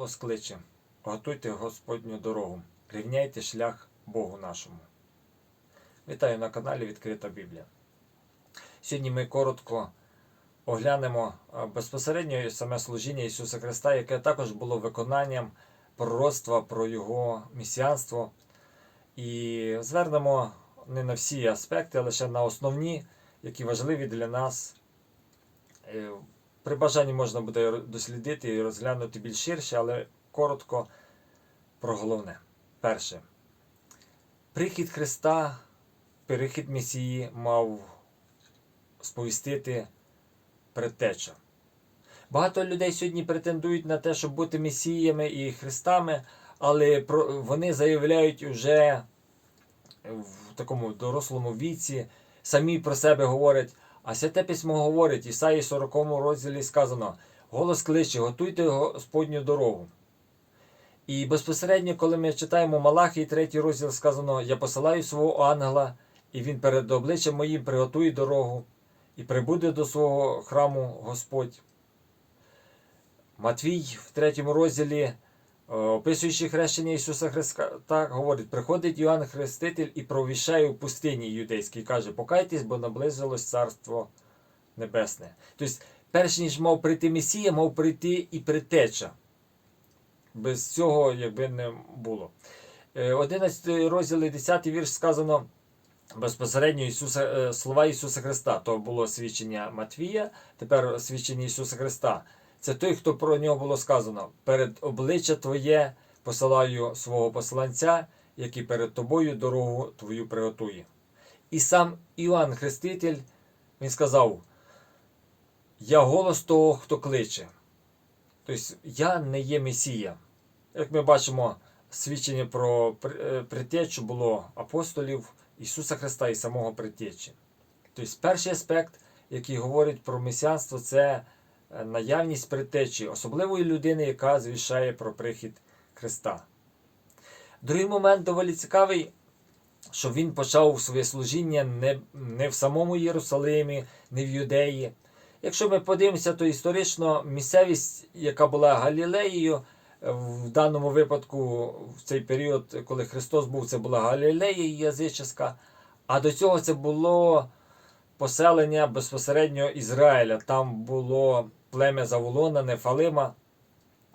Голос кличе, готуйте Господню дорогу, рівняйте шлях Богу нашому. Вітаю на каналі Відкрита Біблія. Сьогодні ми коротко оглянемо безпосередньо саме служіння Ісуса Христа, яке також було виконанням пророцтва про Його місіанство. І звернемо не на всі аспекти, а лише на основні, які важливі для нас. При бажанні можна буде дослідити і розглянути більш ширше, але коротко про головне. Перше. Прихід Христа, перехід Месії мав сповістити предтеча. Багато людей сьогодні претендують на те, щоб бути месіями і Христами, але вони заявляють уже в такому дорослому віці, самі про себе говорять. А святе письмо говорить, Ісаї 40 розділі сказано: голос кличе, готуйте Господню дорогу. І безпосередньо, коли ми читаємо Малахій, 3 розділ сказано: Я посилаю свого ангела, і він перед обличчям моїм приготує дорогу, і прибуде до свого храму Господь. Матвій в 3 розділі, описуючи хрещення Ісуса Христа, говорить: приходить Йоанн Хреститель і провіщає у пустині юдейській, каже: Покайтесь, бо наблизилось Царство Небесне. Тобто, перш ніж мав прийти Месія, мав прийти і притеча. Без цього якби не було. Е, 11 розділ, 10 вірш сказано безпосередньо Ісуса, е, слова Ісуса Христа. То було свідчення Матвія, тепер свідчення Ісуса Христа. Це той, хто про нього було сказано: перед обличчя Твоє посилаю свого посланця, який перед тобою дорогу Твою приготує. І сам Іоанн Хреститель, він сказав: Я голос того, хто кличе. Тобто я не є Месія. Як ми бачимо, свідчення про е, притечу було апостолів Ісуса Христа і самого притечі. Тобто, перший аспект, який говорить про месіанство, це наявність притечі, особливої людини, яка звіщає про прихід Христа. Другий момент доволі цікавий, що він почав своє служіння не, не в самому Єрусалимі, не в Юдеї. Якщо ми подивимося, то історично місцевість, яка була Галілеєю, е, в даному випадку, в цей період, коли Христос був, це була Галілея язичська, а до цього це було поселення безпосередньо Ізраїля. Там було плем'я Заволона, Нефалима,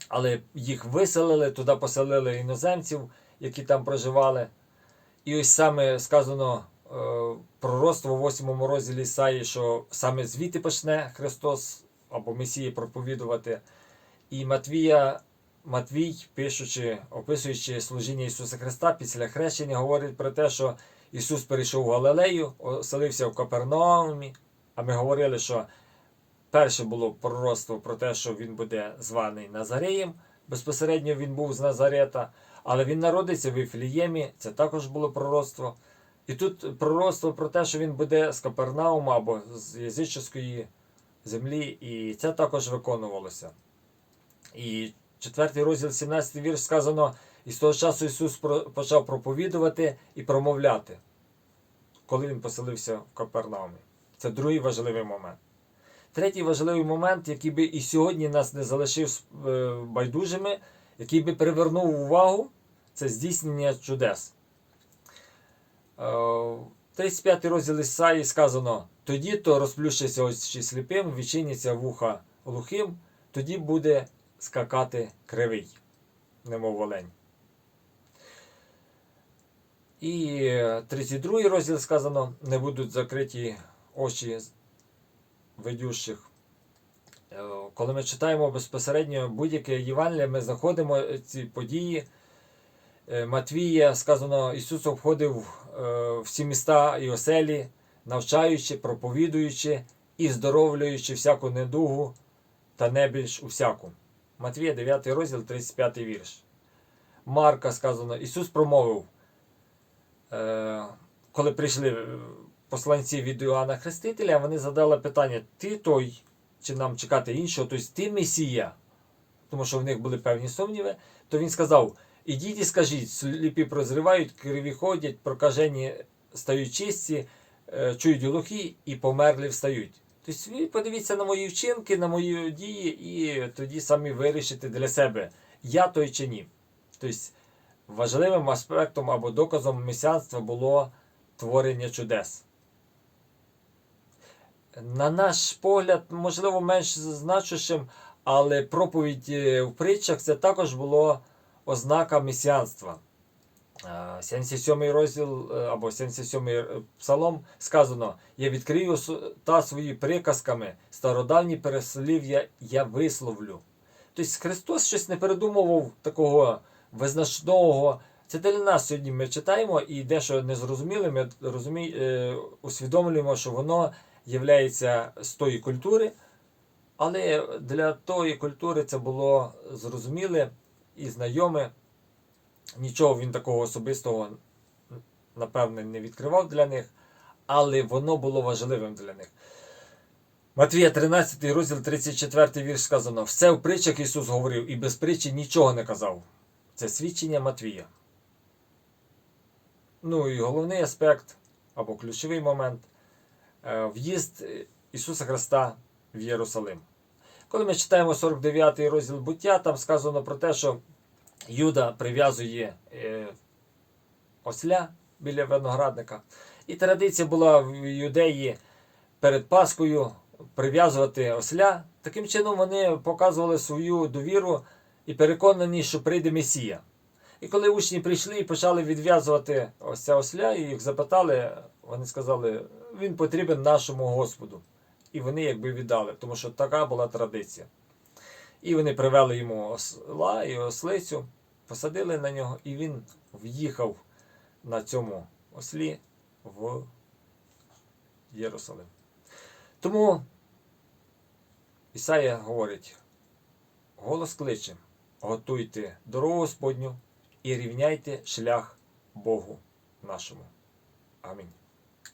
але їх виселили, туди поселили іноземців, які там проживали. І ось саме сказано е, пророцтво в 8 розділі Ісаї, що саме звідти почне Христос або Месія проповідувати. І Матвія, Матвій, пишучи, описуючи служіння Ісуса Христа після хрещення, говорить про те, що Ісус перейшов в Галилею, оселився в Капернаумі. А ми говорили, що перше було пророцтво про те, що він буде званий Назареєм. Безпосередньо він був з Назарета, але він народиться в Іфліємі, це також було пророцтво. І тут пророцтво про те, що він буде з Капернаума або з язичської землі, і це також виконувалося. І четвертий розділ, 17 вірш сказано, і з того часу Ісус почав проповідувати і промовляти, коли він поселився в Капернаумі. Це другий важливий момент. Третій важливий момент, який би і сьогодні нас не залишив е, байдужими, який би привернув увагу, це здійснення чудес. Е, 35 розділ Ісаї сказано: тоді то розплющиться очі сліпим, відчиняться вуха глухим, тоді буде скакати кривий, немов олень. І 32 розділ сказано: не будуть закриті очі видющих. Е, Коли ми читаємо безпосередньо будь-яке Євангеліє, ми знаходимо ці події. Е, Матвія сказано, Ісус обходив е, всі міста і оселі, навчаючи, проповідуючи і здоровлюючи всяку недугу та небільш усяку. Матвія 9 розділ, 35 вірш. Марка сказано, Ісус промовив, коли прийшли посланці від Іоанна Хрестителя, вони задали питання: Ти той, чи нам чекати іншого, тобто ти Месія, тому що в них були певні сумніви, то він сказав: Ідіть і скажіть, сліпі прозривають, криві ходять, прокажені стають чисті, е, чують глухі і померлі встають. Тобто подивіться на мої вчинки, на мої дії, і тоді самі вирішите для себе, я той чи ні. Тобто важливим аспектом або доказом месіанства було творення чудес. На наш погляд, можливо, менш значущим, але проповідь е, в притчах це також було ознака месіанства. Е, 77 розділ е, або 77 псалом сказано: Я відкрию та свої приказками, стародавні переслів'я я висловлю. Тобто Христос щось не передумував такого визначного. Це для нас сьогодні ми читаємо і дещо не зрозуміли, ми розумі, е, усвідомлюємо, що воно є з тої культури, але для тої культури це було зрозуміле і знайоме. Нічого він такого особистого, напевне, не відкривав для них, але воно було важливим для них. Матвія 13 розділ 34 вірш сказано: Все в притчах Ісус говорив і без притчі нічого не казав. Це свідчення Матвія. Ну і головний аспект або ключовий момент в'їзд Ісуса Христа в Єрусалим. Коли ми читаємо 49 розділ буття, там сказано про те, що Юда прив'язує е, осля біля виноградника. І традиція була в юдеї перед Паскою прив'язувати осля. Таким чином вони показували свою довіру і переконані, що прийде Месія. І коли учні прийшли і почали відв'язувати ось це осля, і їх запитали, вони сказали, він потрібен нашому Господу. І вони якби віддали, тому що така була традиція. І вони привели йому осла і ослицю, посадили на нього, і він в'їхав на цьому ослі в Єрусалим. Тому Ісая говорить: голос кличе, готуйте дорогу Господню і рівняйте шлях Богу нашому. Амінь.